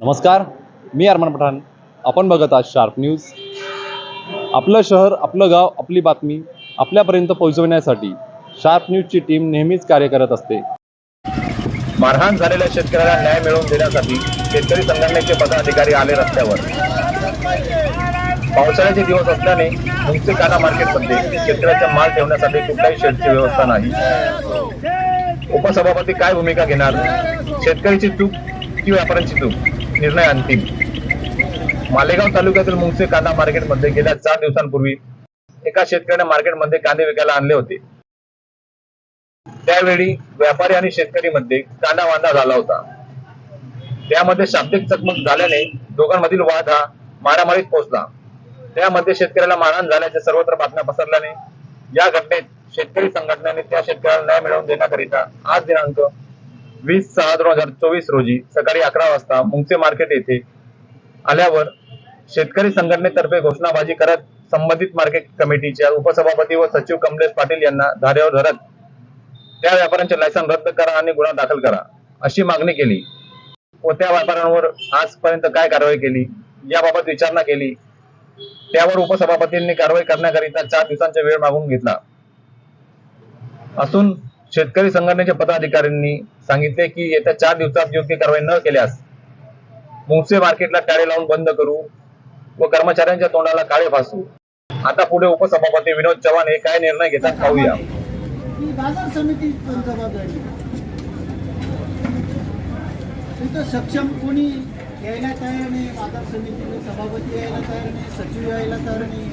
नमस्कार मी अरमान पठाण. आपण बघत आहात शार्प न्यूज. आपलं शहर आपलं गाव आपली बातमी आपल्यापर्यंत पोहोचवण्यासाठी शार्प न्यूजची टीम नेहमीच कार्य करत असते. मारहाण झालेल्या शेतकऱ्याला न्याय मिळवून देण्यासाठी शेतकरी संघटनेचे पदाधिकारी आले रस्त्यावर. पावसाळ्याचे दिवस असल्याने मुंगसेकाना मार्केटमध्ये शेतकऱ्याचा माल ठेवण्यासाठी कुठल्याही शेडची व्यवस्था नाही. उपसभापती काय भूमिका घेणार? शेतकऱ्याची चूक की व्यापाऱ्यांची चूक? निर्णय अंतिम. मालेगाव तालुक्यातील मुंगसे कांदा मार्केटमध्ये गेल्या चार दिवसांपूर्वी एका शेतकऱ्याने मार्केटमध्ये कांदे विकायला आणले होते. त्यावेळी व्यापारी आणि शेतकरी मध्ये कांदा वांदा झाला होता. त्यामध्ये शाब्दिक चकमक झाल्याने दोघांमधील वाद हा मारामारीत पोहोचला. त्यामध्ये शेतकऱ्याला मारहाण झाल्याच्या सर्वत्र बातम्या पसरल्याने या घटनेत शेतकरी संघटनेने त्या शेतकऱ्याला न्याय मिळवून देण्याकरिता आज दिनांक वीस सहा दोन हजार चोवीस रोजी सकाळी अकरा वाजता मुंगसे मार्केट येथे आल्यावर शेतकरी संघटनेतर्फे घोषणाबाजी करत संबंधित मार्केट कमिटीच्या उपसभापती व सचिव कमलेश पाटील यांना धारेवर धरत त्या व्यापाऱ्यांचे लायसन रद्द करा आणि गुन्हा दाखल करा अशी मागणी केली. व त्या व्यापाऱ्यांवर आजपर्यंत काय कारवाई केली याबाबत विचारणा केली. त्यावर उपसभापतींनी कारवाई करण्याकरिता चार दिवसांचा वेळ मागून घेतला. असून शेतकरी संघटनेच्या पदाधिकाऱ्यांनी सांगितले की येत्या चार दिवसात योग्य कारवाई न केल्यास मुंगसे मार्केटला टाळे लावून बंद करू व कर्मचाऱ्यांच्या तोंडाला काळे फासू. आता पुढे उपसभापती विनोद चव्हाण हे काय निर्णय घेतात पाहूया. बाजार समिती तिथं सक्षम कोणी यायला तयार नाही बाजार समितीने सभापती यायला तयार नाही सचिव यायला तयार नाही.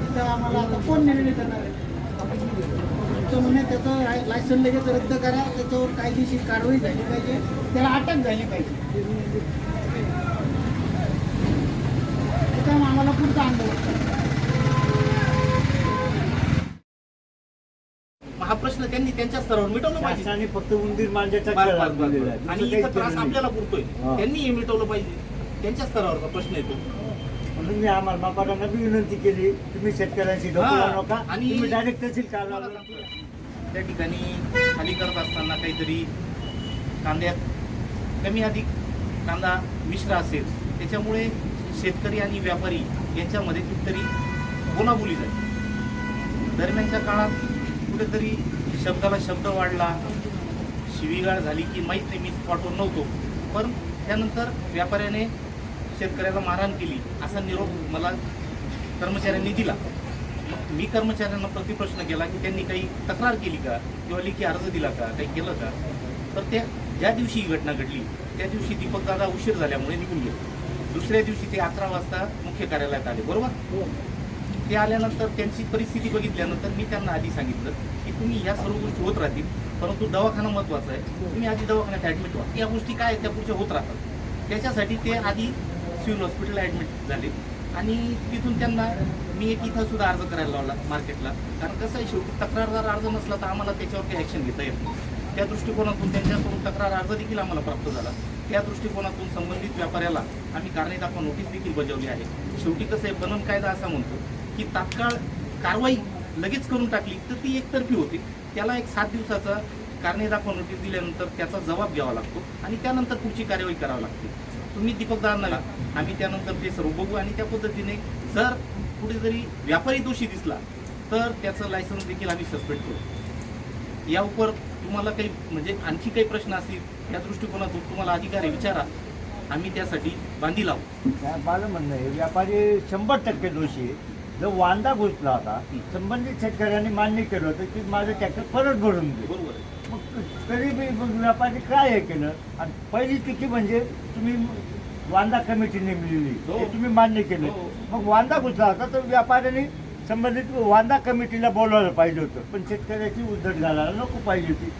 तिथं आम्हाला आता कोण निर्णय करणार आहे? तुमचं म्हणे त्याचं लाय- लायसन लगेच रद्द करा त्याच्यावर कायदेशीर कारवाई झाली पाहिजे त्याला अटक झाली पाहिजे त्याचा आम्हाला पुढचा अनुभव हा प्रश्न त्यांनी त्यांच्या स्तरावर मिटवलं पाहिजे शासनाने फक्त उंदीर मांजाचा बस, खेळ बस, बस, दिलेला आहे. बस. दुसरं आणि इथं त्रास. आपल्याला पुरतोय. त्यांनी हे मिटवलं पाहिजे त्यांच्या स्तरावरचा प्रश्न येतो म्हणून मी आम्हाला मापाटांना बी विनंती केली तुम्ही शेतकऱ्यांशी हा. नका आणि- तुम्ही डायरेक्ट तहसील कारभार त्या ठिकाणी खाली करत असताना काहीतरी कांद्यात कमी अधिक कांदा मिश्र असेल त्याच्यामुळे शेतकरी आणि व्यापारी यांच्यामध्ये कुठेतरी बोलाबोली झाली दरम्यानच्या काळात कुठेतरी शब्दाला शब्द वाढला शिवीगाळ झाली की माहीत नाही मी स्पॉटवर नव्हतो पण त्यानंतर व्यापाऱ्याने शेतकऱ्याला मारहाण केली असा निरोप मला कर्मचाऱ्यांनी दिला. मग मी कर्मचाऱ्यांना प्रतिप्रश्न केला की त्यांनी काही तक्रार केली का? किंवा लेखी अर्ज दिला का? काही केलं का? तर त्या ज्या दिवशी ही घटना घडली त्या दिवशी दीपक दादा उशीर झाल्यामुळे निघून गेले. दुसऱ्या दिवशी ते अकरा वाजता मुख्य कार्यालयात आले बरोबर? ते आल्यानंतर त्यांची परिस्थिती बघितल्यानंतर मी त्यांना आधी सांगितलं की तुम्ही या सर्व गोष्टी होत राहतील परंतु दवाखाना महत्त्वाचा आहे. तुम्ही आधी दवाखान्यात ॲडमिट व्हा. या गोष्टी काय त्या पुढच्या होत राहतात. त्याच्यासाठी ते आधी सिव्हिल हॉस्पिटलला ॲडमिट झाले. आणि तिथून त्यांना मी एक इथं सुद्धा अर्ज करायला लावला मार्केटला कारण कसं आहे शेवटी तक्रारदार अर्ज नसला तर आम्हाला त्याच्यावरती ॲक्शन घेता येत नाही. त्या दृष्टिकोनातून त्यांच्याकडून तक्रार अर्ज देखील आम्हाला प्राप्त झाला. त्या दृष्टिकोनातून संबंधित व्यापाऱ्याला आम्ही कारणे दाखवा नोटीस देखील बजावली आहे. शेवटी कसं आहे बनन कायदा असा म्हणतो की तात्काळ कारवाई लगेच करून टाकली तर ती एकतर्फी होती. त्याला एक सात दिवसाचा कारणे दाखवा नोटीस दिल्यानंतर त्याचा जबाब घ्यावा लागतो आणि त्यानंतर पुढची कार्यवाही करावी लागते. तुम्ही दीपक दादांना आम्ही त्यानंतर ते सर्व बघू आणि त्या पद्धतीने जर कुठेतरी व्यापारी दोषी दिसला तर त्याचं लायसन्स देखील आम्ही सस्पेंड करू. या उपर तुम्हाला काही म्हणजे आणखी काही प्रश्न असतील या दृष्टिकोनातून तुम्हाला अधिकारी विचारा. आम्ही त्यासाठी बांधी लावू. माझं म्हणणं आहे व्यापारी शंभर टक्के दोषी आहे. जर वांदा घुसला होता संबंधित शेतकऱ्यांनी मान्य केलं होतं की माझं ट्रॅक्टर परत भरून दे बरोबर आहे मग तरी बी मग व्यापारी काय हे केलं? आणि पहिली चुकी म्हणजे तुम्ही वांदा कमिटी नेमलेली हो. तुम्ही मान्य केलं. हो. मग वांदा घुसला होता? तर व्यापाऱ्यांनी संबंधित वांदा कमिटीला बोलवायला पाहिजे होतं. पण शेतकऱ्याची उद्धट घालायला नको पाहिजे होती.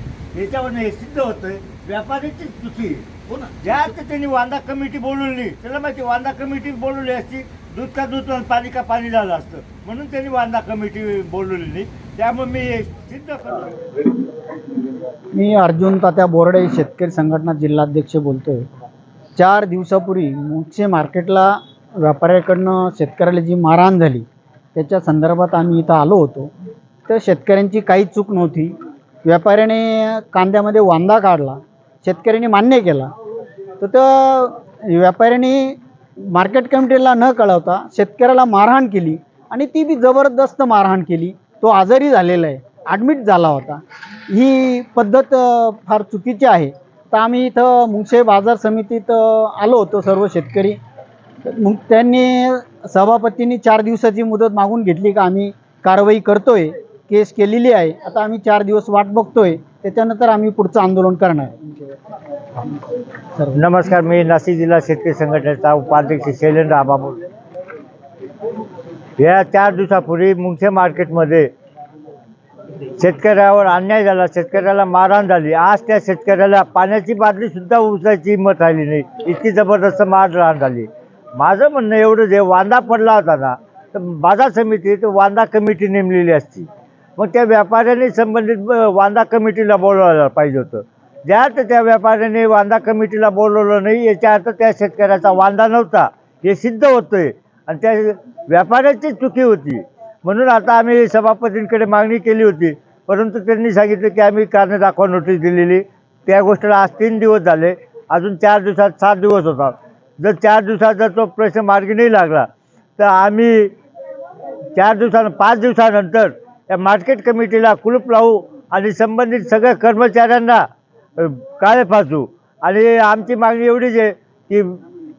याच्यावरनं हे सिद्ध होतंय व्यापाऱ्याची चुकी. आहे. हो ना. ज्या अर्थ त्यांनी वांदा कमिटी बोलवली त्याला माहिती वांदा कमिटी बोलवली असती दूध का दूध आणि पाणी का पाणी झालं असतं. म्हणून त्यांनी वांदा कमिटी बोलवलेली. त्यामुळे मी सिद्ध करतो. मी अर्जुन तात्या बोर्डे शेतकरी संघटना जिल्हाध्यक्ष बोलतोय. चार दिवसापूर्वी मुंगसे मार्केटला व्यापाऱ्याकडनं शेतकऱ्याला जी मारहाण झाली त्याच्या संदर्भात आम्ही इथं आलो होतो. तर शेतकऱ्यांची काही चूक नव्हती. व्यापाऱ्याने कांद्यामध्ये वांदा काढला शेतकऱ्यांनी मान्य केला. तर त्या व्यापाऱ्यांनी मार्केट कमिटीला न कळवता शेतकऱ्याला मारहाण केली आणि ती बी जबरदस्त मारहाण केली. तो आजारी झालेला आहे. ॲडमिट झाला होता. ही पद्धत फार चुकीची आहे. तर आम्ही इथं मुंगशे बाजार समितीत आलो होतो सर्व शेतकरी. मग त्यांनी सभापतींनी चार दिवसाची मुदत मागून घेतली का आम्ही कारवाई करतोय केस केलेली आहे. आता आम्ही चार दिवस वाट बघतोय. त्याच्यानंतर आम्ही पुढचं आंदोलन करणार. आहे नमस्कार मी नाशिक जिल्हा शेतकरी संघटनेचा उपाध्यक्ष शैलेंद्र आबा बोलतो या चार दिवसापूर्वी मुंगसे मार्केटमध्ये शेतकऱ्यावर अन्याय झाला शेतकऱ्याला मारहाण झाली. आज त्या शेतकऱ्याला पाण्याची बाटली सुद्धा उचलायची हिंमत राहिली नाही. इतकी जबरदस्त मारहाण झाली. माझं म्हणणं एवढं जे वांदा पडला होता ना तर बाजार समितीत वांदा कमिटी नेमलेली असती. मग त्या व्यापाऱ्यांनी संबंधित वांदा कमिटीला बोलवायला पाहिजे होतं. ज्या त्या व्यापाऱ्याने वांदा कमिटीला बोलवलं नाही याच्या अर्थ त्या शेतकऱ्याचा वांदा नव्हता. हे सिद्ध होतंय. आणि त्या व्यापाऱ्याची चुकी होती. म्हणून आता आम्ही सभापतींकडे मागणी केली होती. परंतु त्यांनी सांगितलं की आम्ही कारण दाखवा नोटीस दिलेली. त्या गोष्टीला आज तीन दिवस झाले. अजून चार दिवसात सात दिवस होतात. जर चार दिवसात जर तो प्रश्न मार्गी नाही लागला तर आम्ही चार दिवसानं पाच दिवसानंतर या मार्केट कमिटीला कुलूप लावू आणि संबंधित सगळ्या कर्मचाऱ्यांना काय काळे फासू? आणि आमची मागणी एवढीच आहे की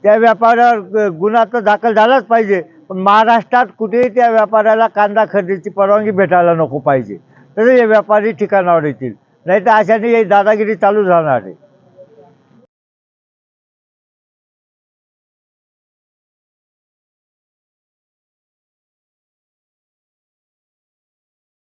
त्या व्यापाऱ्यावर गुन्हा तर दाखल झालाच पाहिजे पण महाराष्ट्रात कुठेही त्या व्यापाऱ्याला कांदा खरेदीची परवानगी भेटायला नको पाहिजे. तरी हे व्यापारी ठिकाणावर येतील. नाही तर अशाने दादागिरी चालू राहणार आहे.